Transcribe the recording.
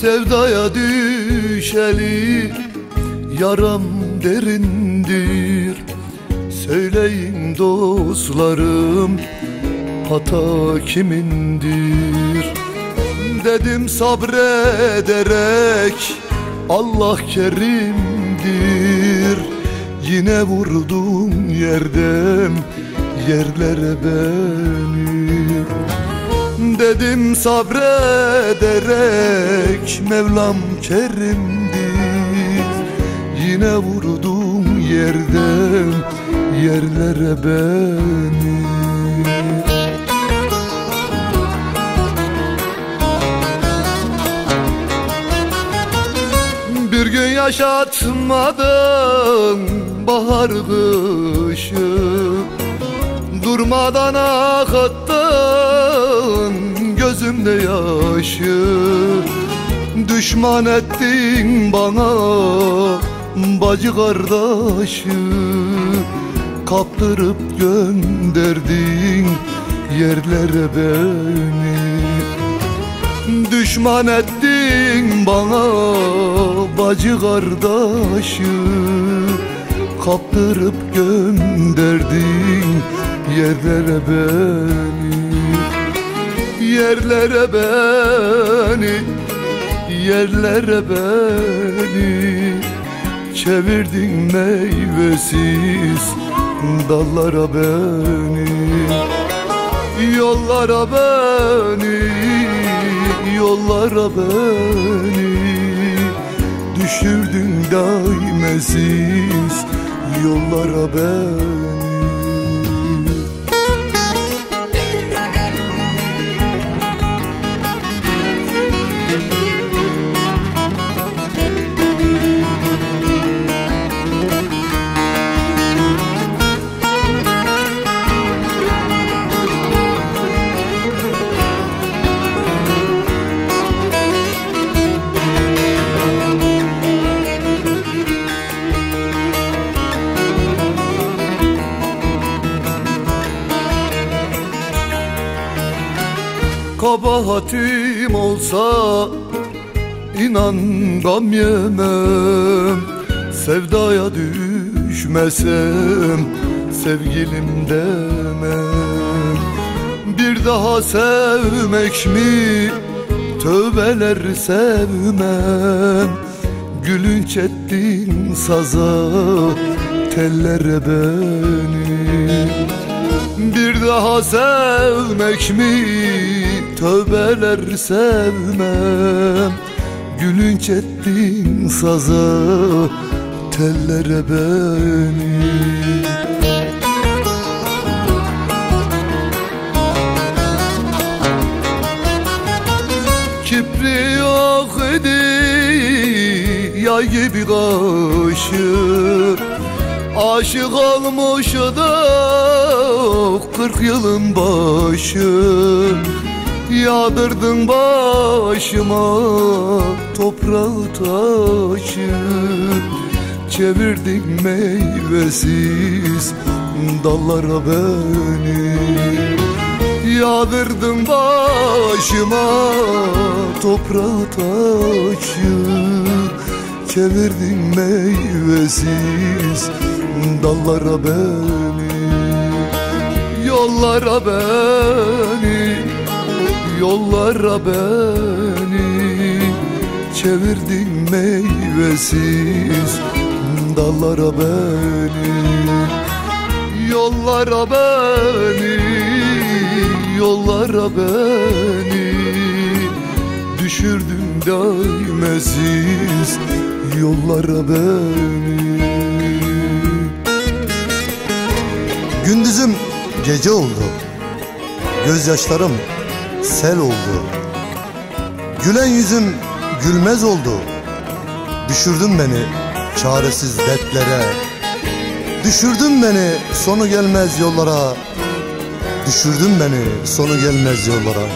Sevdaya düşeli yaram derindir. Söyleyin dostlarım hata kimindir? Dedim sabrederek Allah kerimdir. Yine vurdum yerden yerlere beni Dedim sabrederek Mevlam kerimdir Yine vurdum yerden yerlere beni. Bir gün yaşatmadın bahar kışı Durmadan akıttın gözümde yaşı. Düşman ettin bana bacı kardeşi. Kaptırıp gönderdin yerlere beni. Düşman ettin bana bacı kardeşi. Kaptırıp gönderdin yerlere beni Yerlere beni Yerlere beni Çevirdin meyvesiz dallara beni Yollara beni Yollara beni Düşürdün daimesiz Yollara beni Kabahatim olsa inan gam yemem. Sevdaya düşmesem sevgilim demem. Bir daha sevmek mi? Tövbeler sevmem. Gülünç ettin saza tellere beni. Bir daha sevmek mi tövbeler sevmem. Gülünç ettin saza tellere beni. Kibri yok idi yay gibi kaşı Aşık olmuşduk kırk yılın başı Yağdırdın başıma toprağı taşı. Çevirdin meyvesiz dallara beni. Yağdırdın başıma toprağı taşı. Çevirdin meyvesiz dallara beni. Yollara beni, yollara beni Çevirdin meyvesiz dallara beni. Yollara beni, yollara beni. Düşürdün daimesiz yollara beni. Gündüzüm gece oldu. Gözyaşlarım sel oldu. Gülen yüzüm gülmez oldu. Düşürdün beni çaresiz dertlere. Düşürdün beni sonu gelmez yollara. Düşürdün beni sonu gelmez yollara